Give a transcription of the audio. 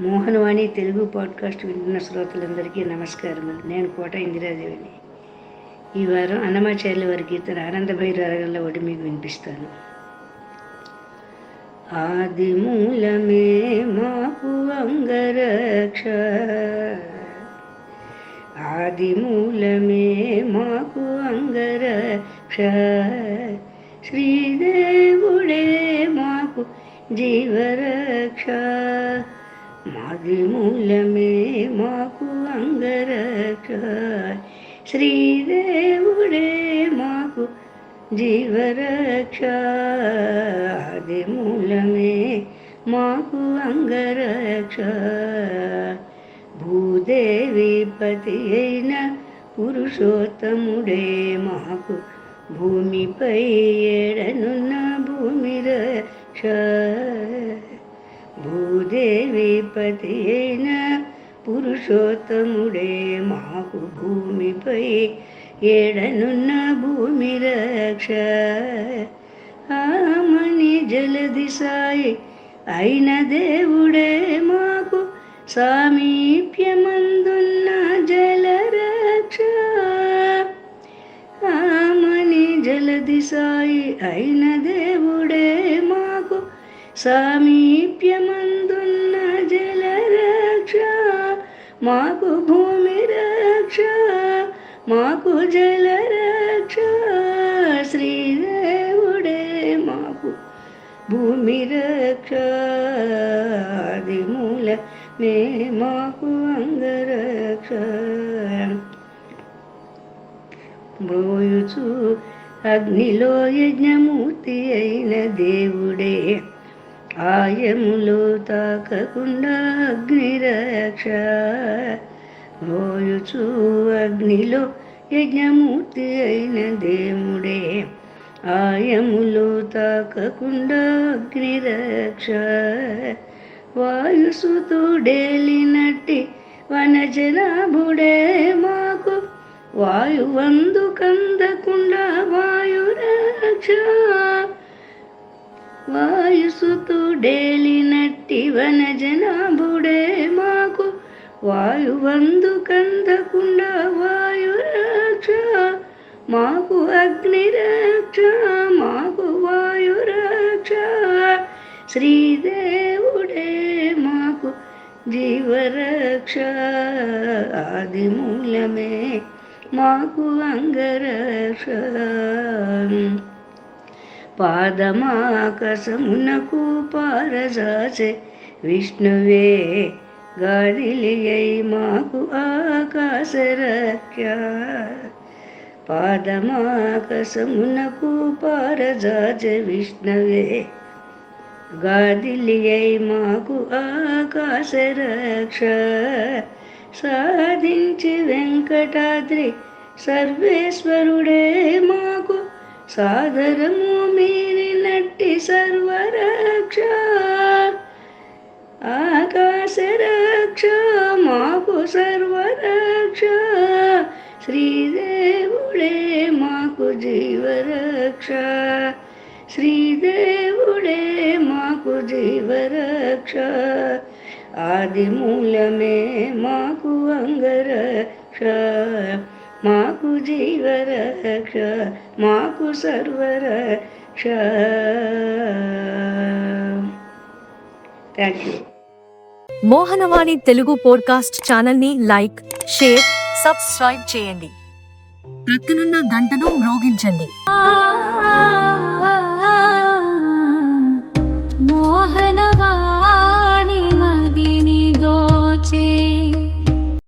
Mohanavani Telugu podcast వింటున్న శ్రోతలందరికీ నమస్కారం నేను కోట ఇందిరాదేవిని. ఈ వారం అన్నమాచార్యుల వారి కీర్తన ఆనంద భైరవగంలో ఒకటి మీకు వినిపిస్తాను. ఆది మూలమే మాకు అంగరక్ష. ఆది మూలమే మాకు అంగరక్ష. శ్రీదేవుడే మాకు జీవరక్ష. మాది మూలమే మాకు అంగరక శ్రీదేవుడే మాకు జీవరక్ష ఆది మూలమే మాకు అంగరక్ష. భూదేవి పతి అయిన పురుషోత్తముడే మాకు భూమిపై ఏడనున్న భూమి రక్ష భూదేవి పతి అయిన పురుషోత్తముడే మాకు భూమిపై ఏడనున్న భూమి రక్ష. ఆమని జలది సాయి అయిన దేవుడే మాకు సామీప్యమందున్న జలరక్ష ఆమని జలది సాయి అయిన దేవుడే మాకు సామీప్యమందున్న జలరక్ష మాకు భూమి రక్ష మాకు జలరక్ష. శ్రీదేవుడే మాకు భూమి రక్ష. మూల మే మాకు అంగరక్ష. బ్రోయుచు అగ్నిలో యజ్ఞమూర్తి అయిన దేవుడే. ఆయములు తాకకుండా అగ్నిరక్ష. మోయుచు అగ్నిలో యజ్ఞమూర్తి అయిన దేవుడే. ఆయములు తాకకుండా అగ్నిరక్ష. వాయుసుతుడేలినట్టి వనజనాభుడే మాకు. వాయువందు కందకుండా వాయురక్ష. వాయుసుతుడేలినట్టి వనజనాభుడే మాకు వాయువందు కందకుండా వాయురక్ష. మాకు అగ్నిరక్ష మాకు వాయురక్ష. శ్రీదేవుడే మాకు జీవరక్ష. ఆది మూలమే మాకు అంగరక్ష. పాదమాకసమునకు పారజాసే విష్ణువే గాదిలియై మాకు ఆకాశరక్ష పాదమాకసమునకు పారజాజ విష్ణవే గాదిలియై మాకు ఆకాశరక్ష. సాధించి వెంకటాద్రి సర్వేశ్వరుడే మాకు సాదరము మీరినట్టి సర్వరక్ష. ఆకాశ రక్ష మాకు సర్వరక్ష. శ్రీదేవుడే మాకు జీవరక్ష. శ్రీదేవుడే మాకు జీవరక్ష. ఆది మూలమే మాకు అంగరక్ష. మాకు జీవరక్ష మాకు సర్వరక్ష. Thank you Mohanavani Telugu podcast ఛానల్ని లైక్ షేర్ సబ్స్క్రైబ్ చేయండి. ప్రక్కనున్న గంటను మ్రోగించండి. ఆ